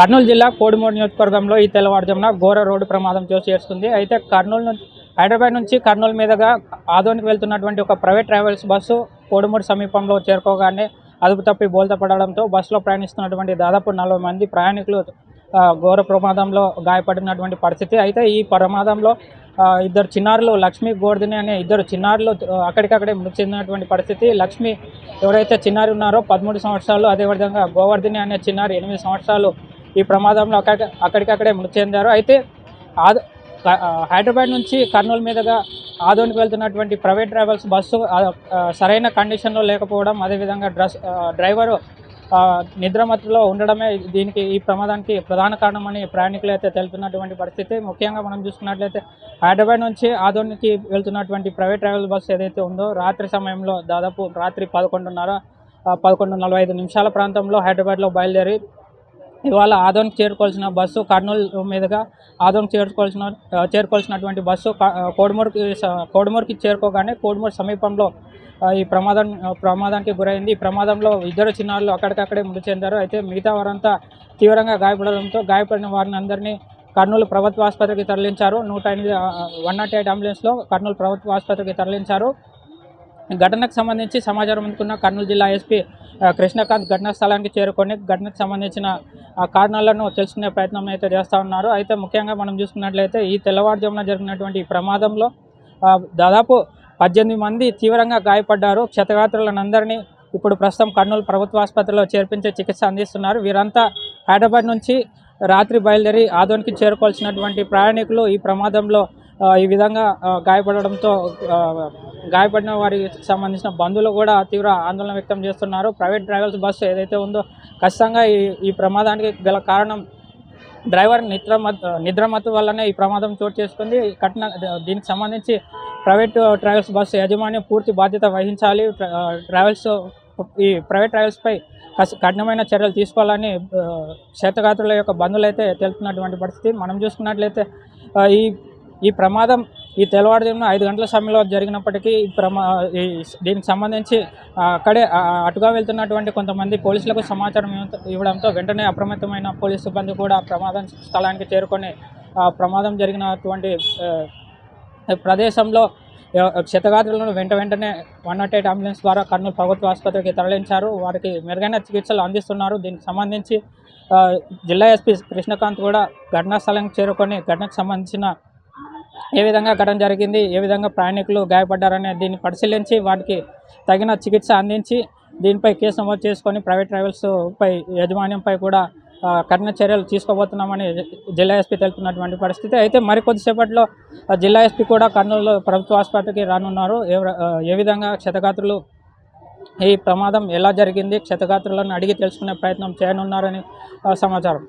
కర్నూలు జిల్లా కోడిమూడు నియోజకవర్గంలో ఈ తెల్లవారుజామున ఘోర రోడ్డు ప్రమాదం చోటు చేసుకుంది. అయితే కర్నూలు నుంచి హైదరాబాద్ నుంచి కర్నూలు మీదుగా ఆదోనికి వెళ్తున్నటువంటి ఒక ప్రైవేట్ ట్రావెల్స్ బస్సు కోడిమూడు సమీపంలో చేరుకోగానే అదుపు తప్పి బోల్త పడడంతో బస్సులో ప్రయాణిస్తున్నటువంటి దాదాపు నలభై మంది ప్రయాణికులు ఘోర ప్రమాదంలో గాయపడినటువంటి పరిస్థితి. అయితే ఈ ప్రమాదంలో ఇద్దరు చిన్నారులు లక్ష్మి గోర్ధిని అనే ఇద్దరు చిన్నారులు అక్కడికక్కడే మృతి చెందినటువంటి పరిస్థితి. లక్ష్మి ఎవరైతే చిన్నారి ఉన్నారో పదమూడు సంవత్సరాలు అదేవిధంగా గోవర్ధిని అనే చిన్నారి ఎనిమిది సంవత్సరాలు ఈ ప్రమాదంలో అక్కడికి అక్కడికక్కడే మృతి చెందారు. అయితే ఆద హైదరాబాద్ నుంచి కర్నూలు మీదుగా ఆదోనికి వెళ్తున్నటువంటి ప్రైవేట్ ట్రావెల్స్ బస్సు సరైన కండిషన్లో లేకపోవడం అదేవిధంగా డ్రస్ డ్రైవరు ఆ, నిద్రమత్తులో ఉండడమే దీనికి ఈ ప్రమాదానికి ప్రధాన కారణమని ప్రయాణికులు అయితే తెలుపుతున్నటువంటి పరిస్థితి. ముఖ్యంగా మనం చూసుకున్నట్లయితే హైదరాబాద్ నుంచి ఆదోనికి వెళ్తున్నటువంటి ప్రైవేట్ ట్రావెల్ బస్సు ఏదైతే ఉందో రాత్రి సమయంలో దాదాపు రాత్రి పదకొండున్నర పదకొండు నలభై ఐదు నిమిషాల ప్రాంతంలో హైదరాబాద్లో బయలుదేరి ఇవాళ ఆదోనికి చేరుకోవాల్సిన బస్సు కర్నూలు మీదుగా ఆదోనికి చేరుకోవాల్సిన చేరుకోవాల్సినటువంటి బస్సు కోడుమూరుకి కోడుమూరుకి చేరుకోగానే కోడుమూరు సమీపంలో ఈ ప్రమాదం ప్రమాదానికి గురైంది. ఈ ప్రమాదంలో ఇద్దరు చిన్నారులు అక్కడికక్కడే మృతి చెందారు. అయితే మిగతా వారంతా తీవ్రంగా గాయపడడంతో గాయపడిన వారిని అందరినీ కర్నూలు ప్రభుత్వ ఆసుపత్రికి తరలించారు. నూట ఎనిమిది వన్ నాట్ ఎయిట్ అంబులెన్స్లో కర్నూలు ప్రభుత్వ ఆసుపత్రికి తరలించారు. ఘటనకు సంబంధించి సమాచారం అందుకున్న కర్నూలు జిల్లా ఎస్పీ కృష్ణకాంత్ ఘటనా స్థలానికి చేరుకొని ఘటనకు సంబంధించిన కారణాలను తెలుసుకునే ప్రయత్నం అయితే చేస్తూ ఉన్నారు. అయితే ముఖ్యంగా మనం చూసుకున్నట్లయితే ఈ తెల్లవారుజామున జరిగినటువంటి ప్రమాదంలో దాదాపు పద్దెనిమిది మంది తీవ్రంగా గాయపడ్డారు. క్షతగాత్రులనందరినీ ఇప్పుడు ప్రస్తుతం కర్నూలు ప్రభుత్వ ఆసుపత్రిలో చేర్పించే చికిత్స అందిస్తున్నారు. వీరంతా హైదరాబాద్ నుంచి రాత్రి బయలుదేరి ఆదోనికి చేరుకోవాల్సినటువంటి ప్రయాణికులు ఈ ప్రమాదంలో ఈ విధంగా గాయపడడంతో గాయపడిన వారికి సంబంధించిన బంధువులు కూడా తీవ్ర ఆందోళన వ్యక్తం చేస్తున్నారు. ప్రైవేట్ ట్రావెల్స్ బస్సు ఏదైతే ఉందో ఖచ్చితంగా ఈ ఈ ప్రమాదానికి గల కారణం డ్రైవర్ నిద్ర నిద్రమత్తు వల్లనే ఈ ప్రమాదం చోటు చేసుకుంది. కఠిన దీనికి సంబంధించి ప్రైవేట్ ట్రావెల్స్ బస్సు యాజమాన్యం పూర్తి బాధ్యత వహించాలి. ట్రావెల్స్ ఈ ప్రైవేట్ ట్రావెల్స్పై కఠినమైన చర్యలు తీసుకోవాలని ఆ, క్షేత్రగాత్రుల యొక్క బంధువులు అయితే తెలుపుతున్నటువంటి పరిస్థితి. మనం చూసుకున్నట్లయితే ఈ ఈ ప్రమాదం ఈ తెల్లవారుజామున ఐదు గంటల సమయంలో జరిగినప్పటికీ ప్రమా ఈ దీనికి సంబంధించి అక్కడే అటుగా వెళ్తున్నటువంటి కొంతమంది పోలీసులకు సమాచారం ఇవ్వడంతో వెంటనే అప్రమత్తమైన పోలీసు సిబ్బంది కూడా ప్రమాదం స్థలానికి చేరుకొని ప్రమాదం జరిగినటువంటి ప్రదేశంలో క్షతగాత్రులను వెంట వెంటనే వన్ నాట్ ఎయిట్ అంబులెన్స్ ద్వారా కర్నూలు ప్రభుత్వ ఆసుపత్రికి తరలించారు. వారికి మెరుగైన చికిత్సలు అందిస్తున్నారు. దీనికి సంబంధించి జిల్లా ఎస్పీ కృష్ణకాంత్ కూడా ఘటనా స్థలానికి చేరుకొని ఘటనకు సంబంధించిన ఏ విధంగా ఘటన జరిగింది ఏ విధంగా ప్రయాణికులు గాయపడ్డారనే దీన్ని పరిశీలించి వాటికి తగిన చికిత్స అందించి దీనిపై కేసు నమోదు చేసుకొని ప్రైవేట్ ట్రావెల్స్ పై యాజమాన్యంపై కూడా కఠిన చర్యలు తీసుకోబోతున్నామని జిల్లా ఎస్పీ తెలుపుతున్నటువంటి పరిస్థితి. అయితే మరికొద్దిసేపట్లో జిల్లా ఎస్పీ కూడా కర్నూలు ప్రభుత్వ ఆసుపత్రికి రానున్నారు. ఏ- ఏ విధంగా క్షతగాత్రులు ఈ ప్రమాదం ఎలా జరిగింది క్షతగాత్రులను అడిగి తెలుసుకునే ప్రయత్నం చేయనున్నారని ఆ, సమాచారం.